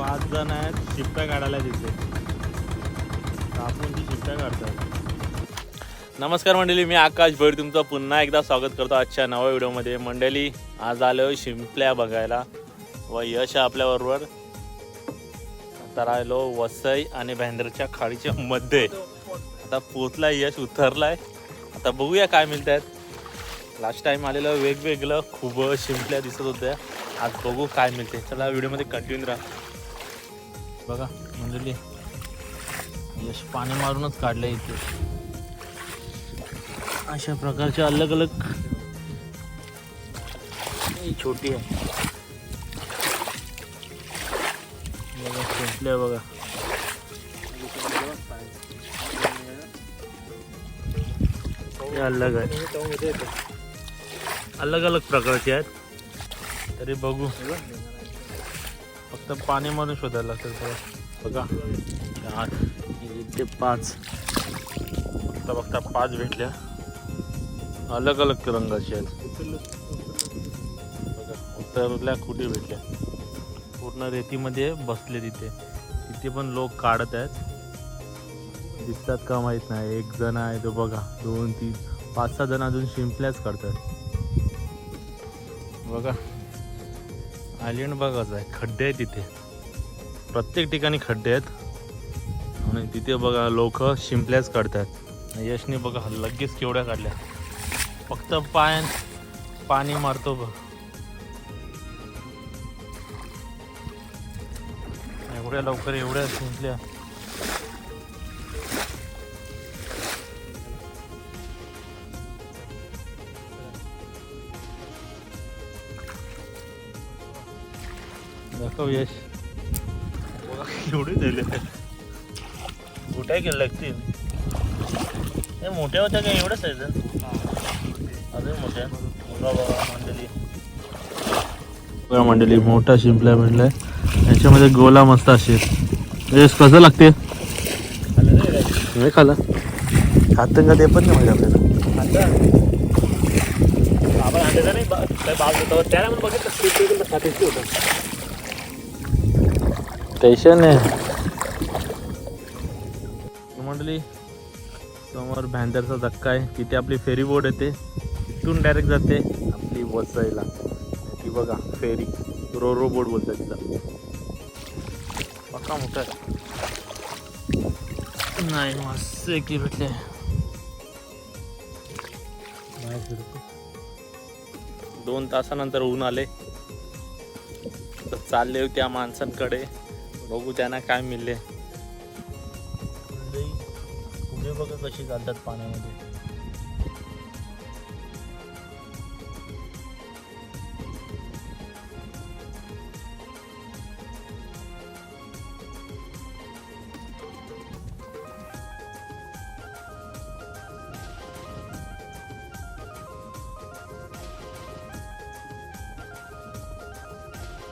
पाच जण आहेत शिप्प्या काढायला तिथे. कापूनची शिप्प्या काढतात. नमस्कार मंडळी मी आकाश भैर तुमचं पुन्हा एकदा स्वागत करतो आजच्या नव्या व्हिडिओमध्ये. मंडळी आज आलो शिंपल्या बघायला व यश आहे आपल्याबरोबर. तर आलो वसई आणि भेंद्रच्या खाडीच्या मध्ये. आता पोचलाय यश उतरलाय. आता बघूया काय मिळत आहेत लास्ट टाइम आलेलं वेगवेगळं खूप शिंपल्या दिसत होत्या. आज बघू काय मिळते चला व्हिडिओमध्ये कंटिन्यू राहा. बघा मंडळी. यश पाणी मारूनच काढलं इथे. अशा प्रकारचे अलग अलग छोटी आहे. बघा शिंपल्या बघा. अलग आहे. अलग अलग प्रकारचे आहेत. तरी बघू. फक्त पाणी म्हणून शोधायला लागतं बघा. बघा. आठ ते पाच. बघता बघता पाच भेटल्या. अलग अलग रंगाचे आहेत. बघा उतरल्या कुठे भेटल्या? पूर्ण रेतीमध्ये बसले तिथे. तिथे पण लोक काढत आहेत. दिसतात का माहीत नाही. एक जण आहे तो बघा. दोन तीन पाच सहा जण अजून शिंपल्याच काढतात. बघा. आयलंड बघाच आहे. खड्डे आहेत तिथे. प्रत्येक ठिकाणी खड्डे आहेत. आणि तिथे बघा लोक शिंपल्याच काढतात. यशने बघा लगेच केवढ्या काढल्या. फक्त पाय पाणी मारतो बघ. एवढ्या लवकर एवढ्या शिंपल्या. दाखव यश. एवढे झाले. मोठ्या केलं लागतील हे मोठ्या होत्या का? एवढंच आहे अजून मोठ्या. बघा बघा मंडळी बघा मंडळी मोठा शिंपल्या भेटलाय. याच्यामध्ये गोला मस्त असेल यश कसं लागते? नाही खाला खातं का ते पण नाही माहिती आपल्याला. आपण नाही त्याला पण बघितलं. होतं टेन्शन आहे. मंडळी समोर भांडरचा धक्का आहे. तिथे आपली फेरी बोट येते. तिथून डायरेक्ट जाते आपली वसईला. ती बघा फेरी रो रो बोट बोलतात तिथं पक्का मोठा नाही मस्त एकली भेटले. दोन तासानंतर ऊन आले. तर चालले त्या माणसांकडे. बघू त्यांना काय मिळले. पुढे बघा कशी चालतात पाण्यामध्ये.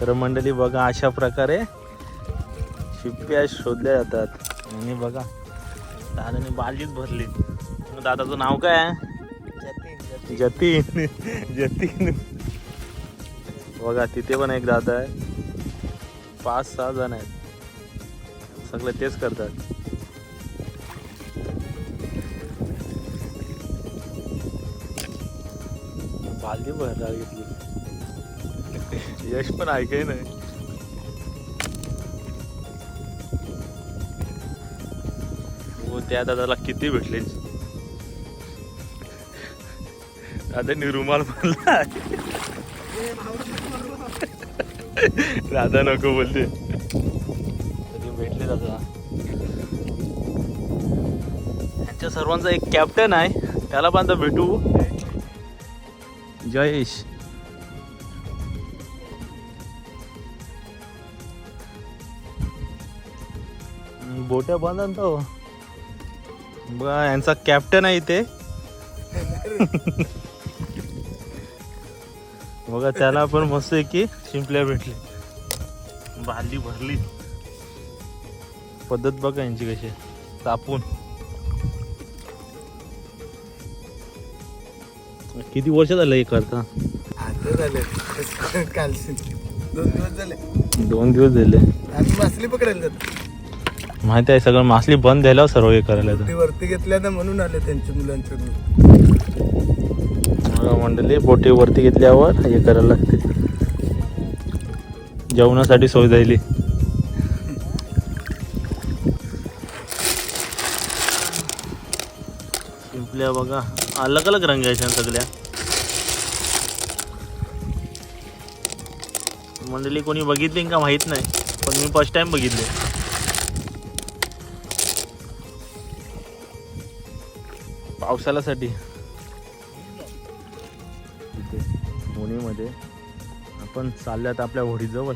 तर मंडळी बघा अशा प्रकारे शिप्प्या शोधल्या जातात. आणि बघा दादाने बालजीत भरली. मग दादाचं नाव काय आहे? जतीन जतीन. बघा तिथे पण एक दादा आहे. पाच सहा जण आहेत. सगळे तेच करतात. बालदी भरायला घेतली. यश पण ऐकाय नाही? त्या दादाला किती भेटले? दादानी रुमाल बोलला दादा नको बोलते. तरी भेटले दादा? त्यांच्या सर्वांचा एक कॅप्टन आहे. त्याला पण आता भेटू. जयेश. बोट्या बांधा तो. बघा यांचा कॅप्टन आहे इथे. बघा त्याला पण मस्त आहे की शिंपल्या भेटले बाली भरली. पद्धत बघा यांची कशी. तापून. किती वर्ष झालं हे करता? दोन दिवस झाले. दोन दिवस झाले. आम्ही मासली पकडायला जातो. माहिती आहे सगळं मासली बंद झाल्यावर सर्व हे करायला ते वरती घेतल्या ना म्हणून आले त्यांच्या मुलांच्या तर मंडळी बोटी वरती घेतल्यावर हे करायला लागते. जेवणासाठी सोय झाली. शिंपल्या बघा अलग अलग रंगाच्या सगळ्या. मंडळी कोणी बघितली का माहीत नाही पण मी फर्स्ट टाइम बघितले. पावसाळ्यासाठी. इथे होणीमध्ये आपण चालल्यात आपल्या होडीजवळ.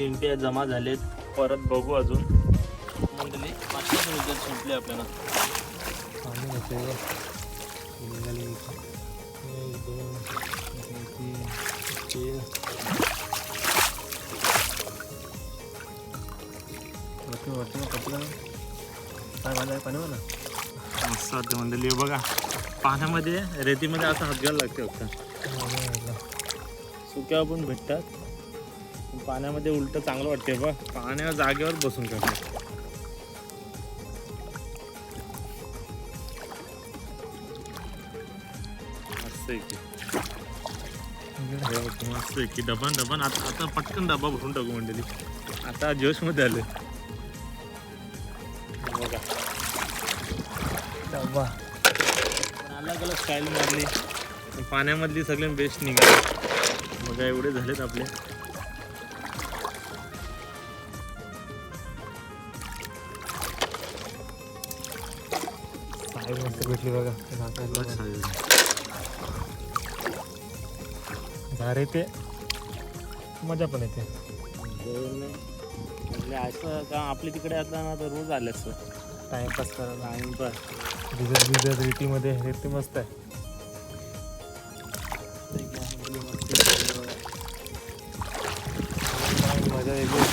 शिंपे जमा झालेत. परत बघू अजून. मंडळी पाचशे रुपये शिंपले आपल्याला. मस्त वाटतं मंडळी. हे बघा पाण्यामध्ये रेतीमध्ये असं हात घ्यायला लागते फक्त. सुक्या पण भेटतात. पाण्यामध्ये उलट चांगलं वाटते बघ. पाण्या जागेवर बसून करते मस्त आहे की की डबन डबन. आता आता पटकन डबा भरून टाकू मंडळी. आता जोशमध्ये आले बघा. डबा. अलग अलग स्टाईल मारली? पाण्यामधली सगळे बेस्ट निघाले. बघा एवढे झालेत आपले. साईज मस्त भेटली बघा झारे ते मजा पण येते म्हणजे असं का आपल्या तिकडे आता ना तर रोज आले असतं टाइमपास करायला. टाइमपास भिजत भिजत रेतीमध्ये. रेती मस्त आहे मजा वेगळी.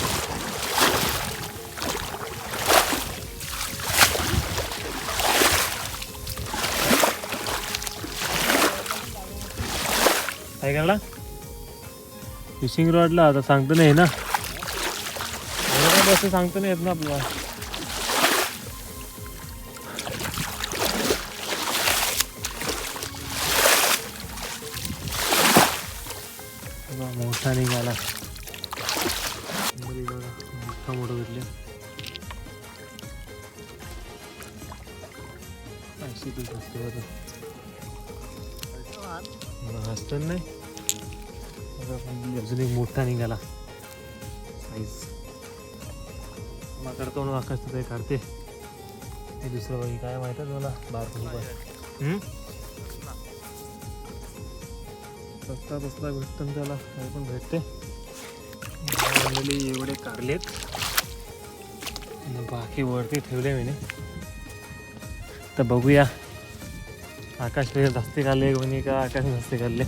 काय करला फिशिंग रॉडला आता सांगतो नाही ना. एवढं सांगतो नाही येत ना आपल्याला. मोठा निघाला. बरी मोठा मोठं भेटले. अशी ती असते बरं हसतं नाही. अजून एक मोठा निघाला. साईज मग करतो म्हणून आकाश तर काढते. ते दुसरं बाई काय माहिती आहे मला बार सस्ता बसता भेटतो त्याला. काही पण भेटते. एवढे कारलेत. बाकी वरती ठेवले मी. तर बघूया. आकाशपेक्षा जास्ती काढले कोणी का आकाश जास्ती काढले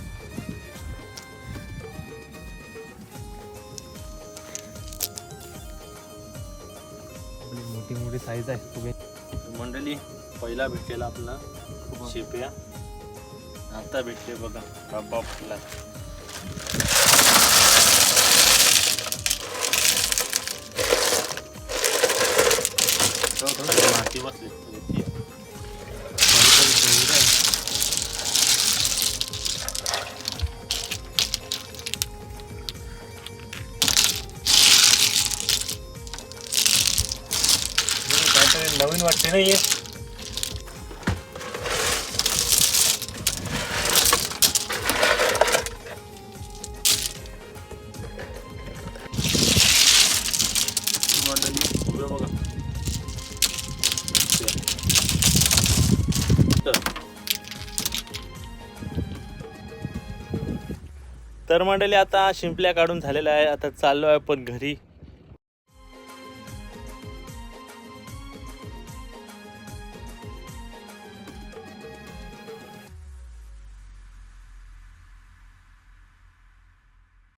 मोठी मोठी साईज आहे तुम्ही मंडळी पहिला भेटलेला आपला शिप्या. आता भेटले बघा बाबा फुटला माती बसली. रेती. नवीन वाटते ना हे तर मंडळी आता शिंपल्या काढून झालेल्या आहे आता चाललो आहे पण घरी